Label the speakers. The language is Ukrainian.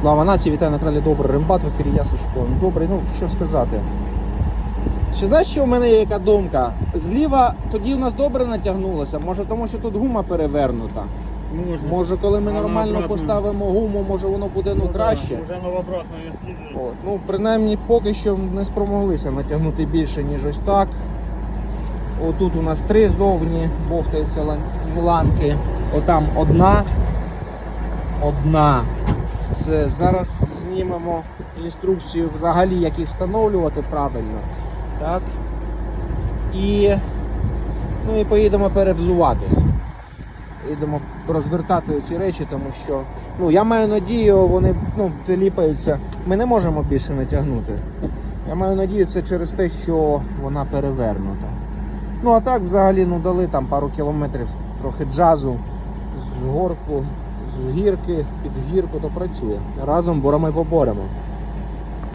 Speaker 1: Слава нації, вітаю на каналі Добрий Рембат, в ефірі я Сашко. Ну, Добрий, ну що сказати. Ще знаєш, що в мене є яка думка? Зліва тоді у нас добре натягнулося, може тому, що тут гума перевернута.
Speaker 2: Може.
Speaker 1: Може, коли ми
Speaker 2: А
Speaker 1: нормально
Speaker 2: обратно?
Speaker 1: поставимо гуму, може воно буде ну, краще.
Speaker 2: Да, уже новообратно ее.
Speaker 1: От, ну, принаймні поки що не спромоглися натягнути більше, ніж ось так. Отут у нас три зовні бовтаються ланки. Отам одна. Одна. Зараз знімемо інструкцію взагалі, як їх встановлювати правильно. Так. І, ну, і поїдемо перевзуватись. Їдемо розвертати ці речі, тому що ну, я маю надію, вони ну, ліпаються. Ми не можемо більше натягнути. Я маю надію, це через те, що вона перевернута. Ну а так взагалі ну, дали там пару кілометрів трохи джазу з горку, з гірки, під гірку, то працює. Разом борами поборемо.